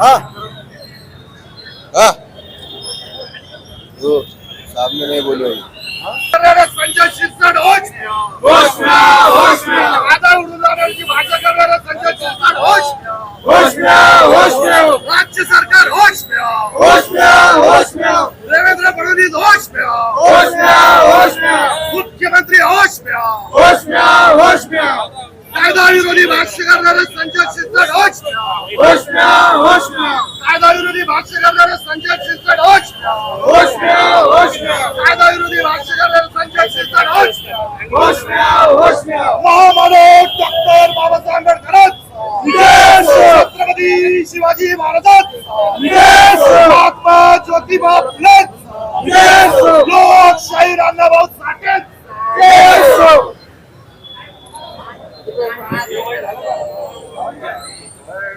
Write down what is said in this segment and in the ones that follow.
हाँ हाँ वो सामने नहीं बोलो संजय शिरसाट होश होश होश आधार उडून जाणाऱ्यांची भाषा करणारा संजय शिरसाट होश होश में आओ, होश में आओ, राज्य सरकार होश में आओ. होश में आओ, होश में आओ, देवेंद्र फडणवीस होश में आओ. होश में आओ, होश में आओ, मुख्यमंत्री होश में आओ. होश में आओ, होश में आओ, कायदा विरोधी भाष्य करणारे संजय शिरसाट होश में आओ. होश में आओ, होश में आओ, कायदा विरोधी भाष्य करणारे संजय शिरसाट होश में आओ. होश में आओ, होश में आओ, कायदा विरोधी भाष्य करणारे संजय शिरसाट होश में आओ. होश में आओ, होश में आओ. महामानव डॉक्टर बाबासाहेब आंबेडकरांचा Yes, sir. छत्रपती शिवाजी महाराजांचा Yes, sir. Mahatma Jyotiba फुलेंचा Yes, sir. लोकशाही अण्णाभाऊ साठे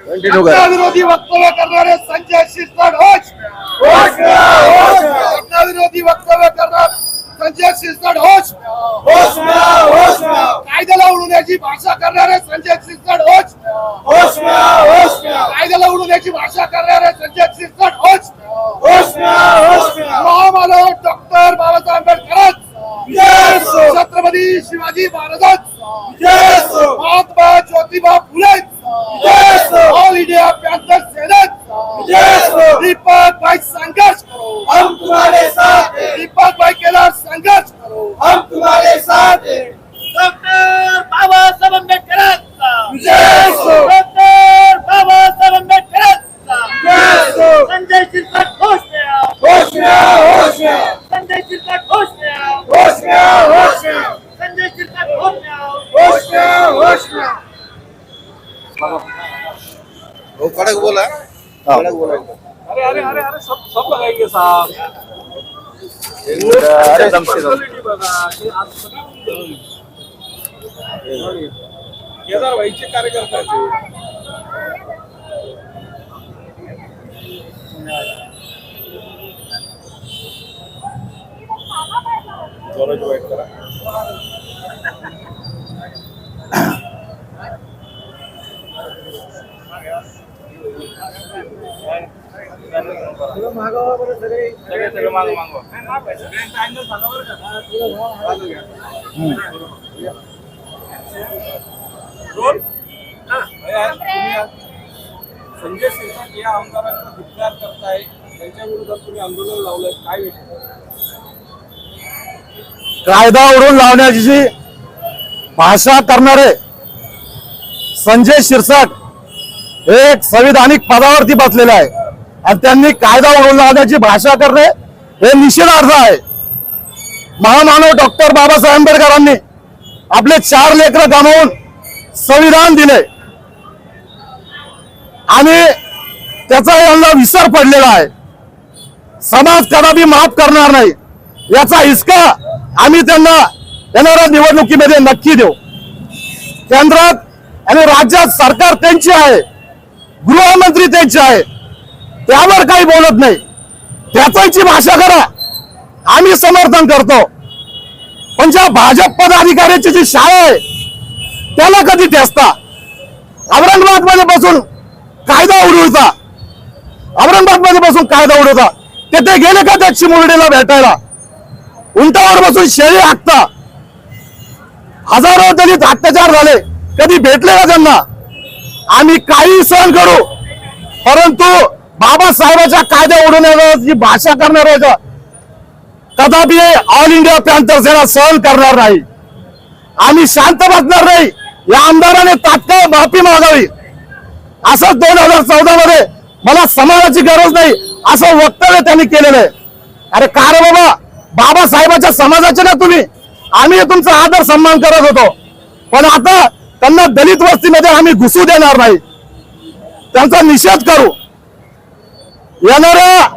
विरोधी वक्तव्य करणारे संजय शिरसाट होश. विरोधी वक्तव्य करणार संजय शिरसाट होश. कायद्याला उडवण्याची भाषा करणारे संजय शिरसाट होश. कायद्याला उडवण्याची भाषा करणारे संजय शिरसाट होश. महामानव doctor Babasaheb sir. Chhatrapati Shivaji sir. Mahatma Jyotiba sir. All India. Deepak भाई संघर्ष करो हम तुम्हारे साथ हैं दीपक भाई संघर्ष करो हम तुम्हारे साथ हैं डॉक्टर आंबेडकरांचा Yes, sir. डॉक्टर आंबेडकरांचा Yes, sir. संजय शिरसाट होश में आओ होश में आओ होश में आओ संजय शिरसाट होश में आओ होश में आओ होश में आओ संजय शिरसाट होश में आओ होश में आओ होश में आओ वो कड़क बोला. अरे अरे अरे अरे सब सब लगाएंगे साहब अरे दम से दम केदार भाईचे कार्यकर्ते ते. वाईट करा. संजय शिरसाट या आमदारांचा धिक्कार करताय. त्यांच्या विरोधात तुम्ही आंदोलन लावलंय. काय विषय? कायदा उडून लावण्याची जी भाषा करणारे संजय शिरसाट हे एक संविधानिक पदावरती बसलेले आहे. आणि त्यांनी कायदा उडून भाषा करणे हे निषेधार्थ आहे. महामानव डॉक्टर बाबासाहेब आंबेडकरांनी आपले चार लेकर गमावून संविधान दिले. आणि त्याचा यांना विसर पडलेला आहे. समाज कदापि माफ करणार नाही. याचा हिसका आम्ही त्यांना येणाऱ्या निवडणुकीमध्ये नक्की देऊ. केंद्रात आणि राज्यात सरकार त्यांची आहे. गृहमंत्री त्यांचे आहे. त्यावर काही बोलत नाही. त्याची भाषा करा. आम्ही समर्थन करतो. पण ज्या भाजप पदाधिकाऱ्याची जी शाळा आहे त्याला कधी ठेसता औरंगाबादमध्ये बसून कायदा उडवता औरंगाबादमध्ये बसून कायदा उडवता तेथे गेले का त्या चिमुरडीला भेटायला? उंटावर बसून शेळी हाकता. हजारो दलित अत्याचार झाले. कधी भेटले का त्यांना? आम्ही काही सहन करू. परंतु बाबासाहेबाच्या कायद्या उडवण्याची जी भाषा करणाऱ्याच्या कदापि ऑल इंडिया पॅन्थर सेना सहन करणार नाही. आम्ही शांत बसणार नाही. या आमदाराने तात्काळ माफी मागावी. असं दोन हजार चौदा मध्ये मला समाजाची गरज नाही असं वक्तव्य त्यांनी केलेलं आहे. अरे का रे बाबा? बाबासाहेबाच्या समाजाचे ना तुम्ही. आम्ही तुमचा आदर सन्मान करत होतो. पण आता त्यांना दलित वस्तीमध्ये आम्ही घुसू देणार नाही. त्यांचा निषेध करू. येणाऱ्या